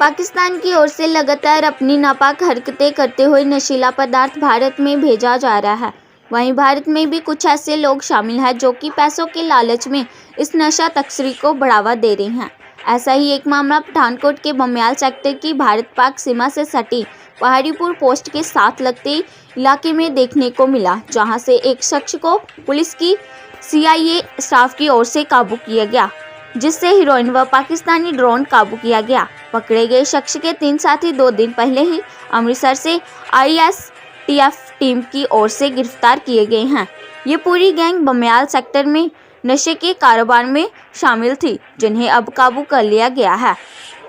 पाकिस्तान की ओर से लगातार अपनी नापाक हरकतें करते हुए नशीला पदार्थ भारत में भेजा जा रहा है। वहीं भारत में भी कुछ ऐसे लोग शामिल हैं जो कि पैसों के लालच में इस नशा तस्करी को बढ़ावा दे रहे हैं। ऐसा ही एक मामला पठानकोट के बमियाल सेक्टर की भारत पाक सीमा से सटी पहाड़ीपुर पोस्ट के साथ लगते इलाके में देखने को मिला, जहाँ से एक शख्स को पुलिस की सीआईए स्टाफ की ओर से काबू किया गया। जिससे हीरोइन व पाकिस्तानी ड्रोन काबू किया गया। पकड़े गए शख्स के तीन साथी दो दिन पहले ही अमृतसर से आईएसटीएफ टीम की ओर से गिरफ़्तार किए गए हैं। ये पूरी गैंग बमयाल सेक्टर में नशे के कारोबार में शामिल थी, जिन्हें अब काबू कर लिया गया है।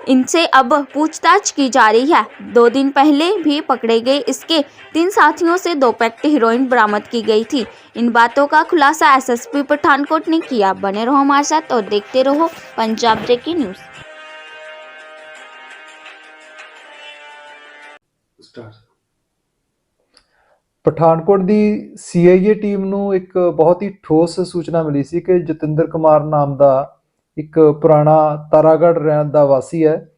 इनसे अब पूछताछ की जा रही है दो दिन पहले भी पकड़े गए इसके तीन साथियों से दो पैकेट हीरोइन बरामद की गई थी इन बातों का खुलासा एसएसपी पठानकोट ने किया बने रहो हमारे साथ और देखते रहो Punjab breaking news start Pathankot ਦੀ ਸੀਆਈਏ ਟੀਮ ਨੂੰ ਇੱਕ ਬਹੁਤ ਹੀ ਠੋਸ ਸੂਚਨਾ ਮਿਲੀ ਸੀ ਕਿ ਜਤਿੰਦਰ ਕੁਮਾਰ ਨਾਮ ਦਾ ਇੱਕ ਪੁਰਾਣਾ ਤਾਰਾਗੜ੍ਹ ਰਹਿਣ ਦਾ ਵਾਸੀ ਹੈ।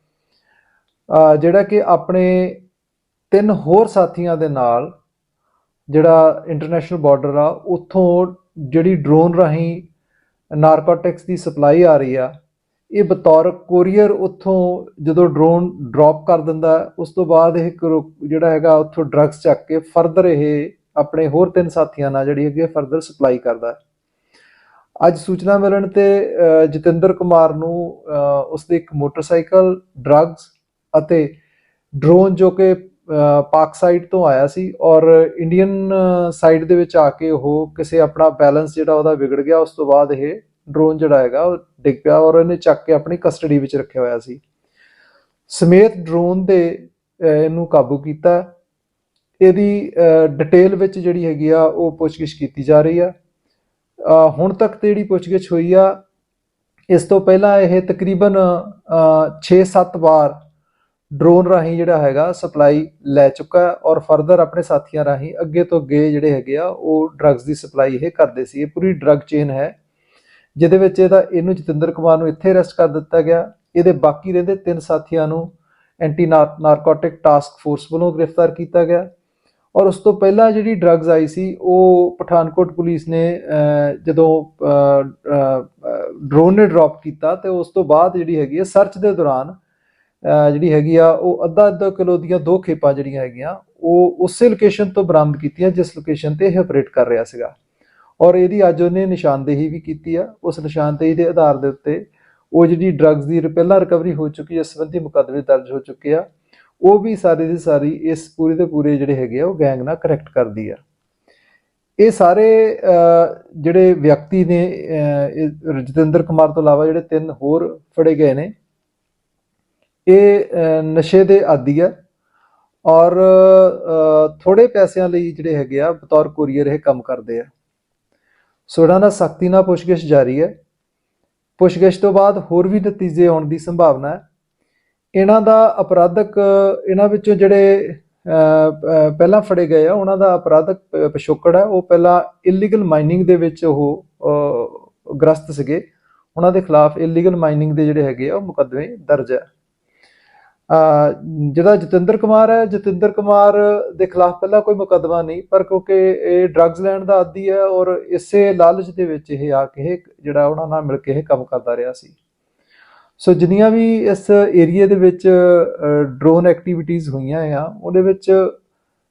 ਜਿਹੜਾ ਕਿ ਆਪਣੇ ਤਿੰਨ ਹੋਰ ਸਾਥੀਆਂ ਦੇ ਨਾਲ ਜਿਹੜਾ ਇੰਟਰਨੈਸ਼ਨਲ ਬਾਰਡਰ ਆ, ਉੱਥੋਂ ਜਿਹੜੀ ਡਰੋਨ ਰਾਹੀਂ ਨਾਰਕੋਟਿਕਸ ਦੀ ਸਪਲਾਈ ਆ ਰਹੀ ਆ, ਇਹ ਬਤੌਰ ਕੋਰੀਅਰ ਉੱਥੋਂ ਜਦੋਂ ਡਰੋਨ ਡ੍ਰੌਪ ਕਰ ਦਿੰਦਾ, ਉਸ ਤੋਂ ਬਾਅਦ ਇਹ ਕਰੋ- ਜਿਹੜਾ ਹੈਗਾ ਉੱਥੋਂ ਡਰੱਗਸ ਚੱਕ ਕੇ ਫਰਦਰ ਇਹ ਆਪਣੇ ਹੋਰ ਤਿੰਨ ਸਾਥੀਆਂ ਨਾਲ ਜਿਹੜੀ ਹੈਗੀ ਫਰਦਰ ਸਪਲਾਈ ਕਰਦਾ। ਅੱਜ ਸੂਚਨਾ ਮਿਲਣ ਤੇ ਜਤਿੰਦਰ ਕੁਮਾਰ ਨੂੰ ਅਹ, ਉਸਦੇ ਇੱਕ ਮੋਟਰਸਾਈਕਲ ਡਰੱਗਸ ਅਤੇ ਡਰੋਨ ਜੋ ਕਿ ਅਹ, ਪਾਕ ਸਾਈਡ ਤੋਂ ਆਇਆ ਸੀ ਔਰ ਇੰਡੀਅਨ ਸਾਈਡ ਦੇ ਵਿੱਚ ਆ ਕੇ ਉਹ ਕਿਸੇ ਆਪਣਾ ਬੈਲੈਂਸ ਜਿਹੜਾ ਉਹਦਾ ਵਿਗੜ ਗਿਆ ਉਸ ਤੋਂ ਬਾਅਦ ਇਹ ਡਰੋਨ ਜਿਹੜਾ ਹੈਗਾ ਉਹ ਡਿੱਗ ਪਿਆ ਔਰ ਇਹਨੇ ਚੱਕ ਕੇ ਆਪਣੀ ਕਸਟਡੀ ਵਿੱਚ ਰੱਖਿਆ ਹੋਇਆ ਸੀ। ਸਮੇਤ ਡਰੋਨ ਦੇ ਇਹਨੂੰ ਕਾਬੂ ਕੀਤਾ। ਇਹਦੀ ਡਿਟੇਲ ਵਿੱਚ ਜਿਹੜੀ ਹੈਗੀ ਆ ਉਹ ਪੁੱਛਗਿੱਛ ਕੀਤੀ ਜਾ ਰਹੀ ਆ। ਹੁਣ ਤੱਕ ਤੇ ਜਿਹੜੀ ਪੁੱਛਗਿੱਛ ਹੋਈ ਆ, ਇਸ ਤੋਂ ਪਹਿਲਾਂ ਇਹ ਤਕਰੀਬਨ 6-7 ਵਾਰ ਡਰੋਨ ਰਾਹੀਂ ਜਿਹੜਾ ਹੈਗਾ ਸਪਲਾਈ ਲੈ ਚੁੱਕਾ ਔਰ ਫਰਦਰ ਆਪਣੇ ਸਾਥੀਆਂ ਰਾਹੀਂ ਅੱਗੇ ਤੋਂ ਅੱਗੇ ਜਿਹੜੇ ਹੈਗੇ ਆ, ਉਹ ਡਰੱਗਸ ਦੀ ਸਪਲਾਈ ਇਹ ਕਰਦੇ ਸੀ। ਇਹ ਪੂਰੀ ਡਰੱਗ ਚੇਨ ਹੈ, ਜਿਹਦੇ ਵਿੱਚ ਇਹਦਾ ਇਹਨੂੰ ਜਤਿੰਦਰ ਕੁਮਾਰ ਨੂੰ ਇੱਥੇ ਅਰੈਸਟ ਕਰ ਦਿੱਤਾ ਗਿਆ। ਇਹਦੇ ਬਾਕੀ ਰਹਿੰਦੇ ਤਿੰਨ ਸਾਥੀਆਂ ਨੂੰ ਐਂਟੀ ਨਾਰਕੋਟਿਕ ਟਾਸਕ ਫੋਰਸ ਵੱਲੋਂ ਗ੍ਰਿਫਤਾਰ ਕੀਤਾ ਗਿਆ। ਔਰ ਉਸ ਤੋਂ ਪਹਿਲਾਂ ਜਿਹੜੀ ਡਰੱਗਸ ਆਈ ਸੀ, ਉਹ ਪਠਾਨਕੋਟ ਪੁਲਿਸ ਨੇ ਜਦੋਂ ਡਰੋਨ ਨੇ ਡ੍ਰੌਪ ਕੀਤਾ ਤੇ ਉਸ ਤੋਂ ਬਾਅਦ ਜਿਹੜੀ ਹੈਗੀ ਹੈ ਸਰਚ ਦੇ ਦੌਰਾਨ ਜਿਹੜੀ ਹੈਗੀ ਆ, ਉਹ ਅੱਧਾ ਅੱਧਾ ਕਿਲੋ ਦੀਆਂ ਦੋ ਖੇਪਾਂ ਜਿਹੜੀਆਂ ਹੈਗੀਆਂ, ਉਹ ਉਸੇ ਲੋਕੇਸ਼ਨ ਤੋਂ ਬਰਾਮਦ ਕੀਤੀਆਂ, ਜਿਸ ਲੋਕੇਸ਼ਨ ਤੇ ਇਹ ਆਪਰੇਟ ਕਰ ਰਿਹਾ ਸੀਗਾ। ਔਰ ਇਹਦੀ ਅੱਜ ਉਹਨੇ ਨਿਸ਼ਾਨਦੇਹੀ ਵੀ ਕੀਤੀ ਆ। ਉਸ ਨਿਸ਼ਾਨਦੇਹੀ ਦੇ ਆਧਾਰ ਦੇ ਉੱਤੇ ਉਹ ਜਿਹੜੀ ਡਰੱਗਸ ਦੀ ਪਹਿਲਾਂ ਰਿਕਵਰੀ ਹੋ ਚੁੱਕੀ ਹੈ, ਇਸ ਸੰਬੰਧੀ ਮੁਕੱਦਮੇ ਦਰਜ ਹੋ ਚੁੱਕੇ ਆ। ਉਹ ਵੀ ਸਾਰੀ ਦੀ ਸਾਰੀ ਇਸ ਪੂਰੇ ਦੇ ਪੂਰੇ ਜਿਹੜੇ ਹੈਗੇ ਆ ਉਹ ਗੈਂਗ ਨਾਲ ਕਰੈਕਟ ਕਰਦੀ ਆ। ਇਹ ਸਾਰੇ ਜਿਹੜੇ ਵਿਅਕਤੀ ਨੇ ਅਹ, ਰਜਿੰਦਰ ਕੁਮਾਰ ਤੋਂ ਇਲਾਵਾ ਜਿਹੜੇ ਤਿੰਨ ਹੋਰ ਫੜੇ ਗਏ ਨੇ ਇਹ ਨਸ਼ੇ ਦੇ ਆਦੀ ਆ ਔਰ ਅਹ, ਥੋੜੇ ਪੈਸਿਆਂ ਲਈ ਜਿਹੜੇ ਹੈਗੇ ਆ ਬਤੌਰ ਕੋਰੀਅਰ ਇਹ ਕੰਮ ਕਰਦੇ ਆ। ਸੋ ਇਹਨਾਂ ਨਾਲ ਸਖਤੀ ਨਾਲ ਪੁੱਛਗਿੱਛ ਜਾਰੀ ਹੈ ਪੁੱਛਗਿੱਛ ਤੋਂ ਬਾਅਦ ਹੋਰ ਵੀ ਨਤੀਜੇ ਆਉਣ ਦੀ ਸੰਭਾਵਨਾ ਹੈ। ਇਹਨਾਂ ਦਾ ਅਪਰਾਧਕ, ਇਹਨਾਂ ਵਿੱਚੋਂ ਜਿਹੜੇ ਪਹਿਲਾਂ ਫੜੇ ਗਏ ਆ, ਉਹਨਾਂ ਦਾ ਅਪਰਾਧਕ ਪ- ਪਿਛੋਕੜ ਹੈ। ਉਹ ਪਹਿਲਾਂ ਇਲੀਗਲ ਮਾਈਨਿੰਗ ਦੇ ਵਿੱਚ ਉਹ ਗ੍ਰਸਤ ਸੀਗੇ। ਉਹਨਾਂ ਦੇ ਖਿਲਾਫ ਇਲੀਗਲ ਮਾਈਨਿੰਗ ਦੇ ਜਿਹੜੇ ਹੈਗੇ ਆ, ਉਹ ਮੁਕੱਦਮੇ ਦਰਜ ਹੈ। ਜਿਹੜਾ ਜਤਿੰਦਰ ਕੁਮਾਰ ਹੈ। ਜਤਿੰਦਰ ਕੁਮਾਰ ਦੇ ਖਿਲਾਫ ਪਹਿਲਾਂ ਕੋਈ ਮੁਕੱਦਮਾ ਨਹੀਂ, ਪਰ ਕਿਉਂਕਿ ਇਹ ਡਰੱਗਸ ਲੈਣ ਦਾ ਆਦੀ ਹੈ ਔਰ ਇਸੇ ਲਾਲਚ ਦੇ ਵਿੱਚ ਇਹ ਆ ਕੇ ਇਹ ਜਿਹੜਾ ਉਹਨਾਂ ਨਾਲ ਮਿਲ ਕੇ ਇਹ ਕੰਮ ਕਰਦਾ ਰਿਹਾ ਸੀ। ਸੋ ਜਿੰਨੀਆਂ ਵੀ ਇਸ ਏਰੀਆ ਦੇ ਵਿੱਚ ਡਰੋਨ ਐਕਟੀਵਿਟੀਜ਼ ਹੋਈਆਂ ਆ, ਉਹਦੇ ਵਿੱਚ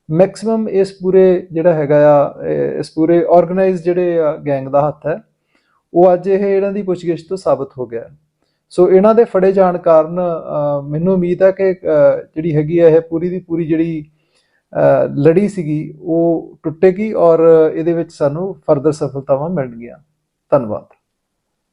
ਮੈਕਸਿਮਮ ਇਸ ਪੂਰੇ ਜਿਹੜਾ ਹੈਗਾ ਆ ਇਸ ਪੂਰੇ ਆਰਗੇਨਾਈਜ਼ ਜਿਹੜੇ ਗੈਂਗ ਦਾ ਹੱਥ ਹੈ, ਉਹ ਅੱਜ ਇਹ ਇਹਨਾਂ ਦੀ ਪੁੱਛਗਿੱਛ ਤੋਂ ਸਾਬਤ ਹੋ ਗਿਆ। ਸੋ ਇਹਨਾਂ ਦੇ ਫੜੇ ਜਾਣ ਕਾਰਨ ਮੈਨੂੰ ਉਮੀਦ ਹੈ ਕਿ ਜਿਹੜੀ ਹੈਗੀ ਹੈ ਇਹ ਪੂਰੀ ਦੀ ਪੂਰੀ ਜਿਹੜੀ ਲੜੀ ਸੀਗੀ, ਉਹ ਟੁੱਟੇਗੀ ਔਰ ਇਹਦੇ ਵਿੱਚ ਸਾਨੂੰ ਫਰਦਰ ਸਫਲਤਾਵਾਂ ਮਿਲਣਗੀਆਂ। ਧੰਨਵਾਦ।